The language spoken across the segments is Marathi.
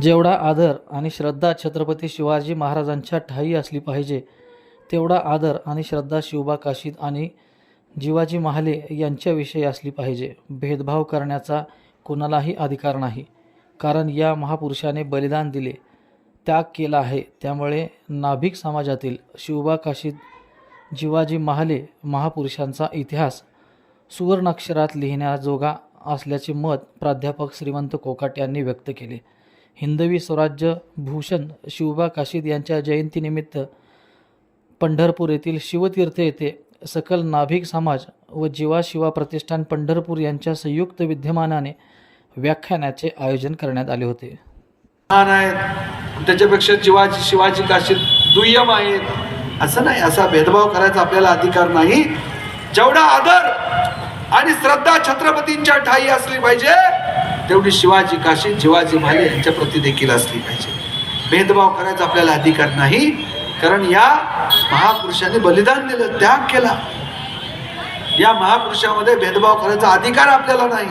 जेवढा आदर आणि श्रद्धा छत्रपती शिवाजी महाराजांच्या ठाई असली पाहिजे तेवढा आदर आणि श्रद्धा शिवबा काशीद आणि जिवाजी महाले यांच्याविषयी असली पाहिजे. भेदभाव करण्याचा कोणालाही अधिकार नाही. कारण या महापुरुषाने बलिदान दिले त्याग केला आहे. त्यामुळे नाभिक समाजातील शिवबा काशीद जिवाजी महाले महापुरुषांचा इतिहास सुवर्णाक्षरात लिहिण्याजोगा असल्याचे मत प्राध्यापक श्रीमंत कोकाट यांनी व्यक्त केले. हिंदवी स्वराज्य भूषण शिवबा काशीद यांच्या जयंतीनिमित्त पंढरपूर येथील शिवतीर्थ येथे सकल नाभिक समाज व जीवा शिवा प्रतिष्ठान पंढरपूर यांच्या संयुक्त विद्यमानाने व्याख्यानाचे आयोजन करण्यात आले होते. आहेत. त्याच्यापेक्षा शिवाजी शिवाजी काशी दुय्यम आहेत. असं नाही असा भेदभाव करायचा आपल्याला अधिकार नाही. जेवढा आदर आणि श्रद्धा छत्रपतींच्या ठाई असली पाहिजे तेवढी शिवाजी काशी शिवाजी भाले यांच्या प्रती देखील असली पाहिजे. भेदभाव करायचा आपल्याला अधिकार नाही कारण या महापुरुषांनी बलिदान दिलं त्याग केला. या महापुरुषामध्ये भेदभाव करायचा अधिकार आपल्याला नाही.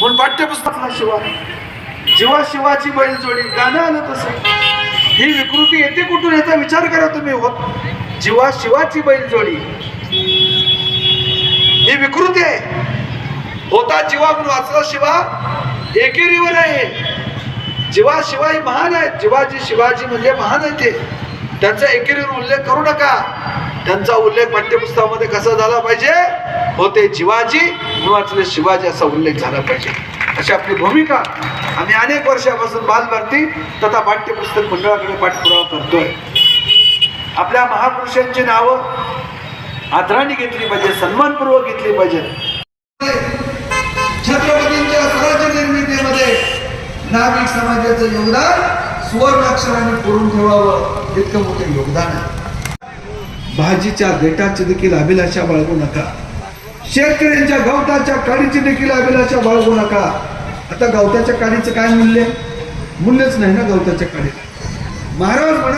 म्हणून पाठ्यपुस्तकातला शिवा. जेव्हा शिवाची बैलजोडी गाणं आलं तसं. ही विकृती येते कुठून याचा विचार करा तुम्ही होत जेव्हा शिवाची बैलजोडी ही विकृती आहे. होता जीवा म्हणून वाचला शिवा एकेरीवर आहे. जीवा शिवाय महान आहेत. जीवाजी शिवाजी म्हणजे महान आहे ते. त्यांचा एकेरीवर उल्लेख करू नका. त्यांचा उल्लेख पाठ्यपुस्तकामध्ये कसा झाला पाहिजे? होते शिवाजी वाचले शिवाजी असा उल्लेख झाला पाहिजे. अशी आपली भूमिका. आम्ही अनेक वर्षापासून बालभारती तथा पाठ्यपुस्तक मंडळाकडे पाठपुरावा करतोय. आपल्या महापुरुषांची नावं आदराने घेतली पाहिजे सन्मानपूर्वक घेतली पाहिजे छत्रपतींच्या स्वराज्य निर्मितीमध्ये नाभिक समाजाचं योगदान सुवर्ण अक्षराने करून ठेवावं इतकं मोठं योगदान आहे. भाजीच्या देटाची देखील अभिलाषा बाळगू नका. शेतकऱ्यांच्या गवताच्या काडीची देखील अभिलाषा बाळगू नका. आता गवताच्या काडीचं काय मूल्य? मूल्यच नाही ना गवताच्या काडीला महाराज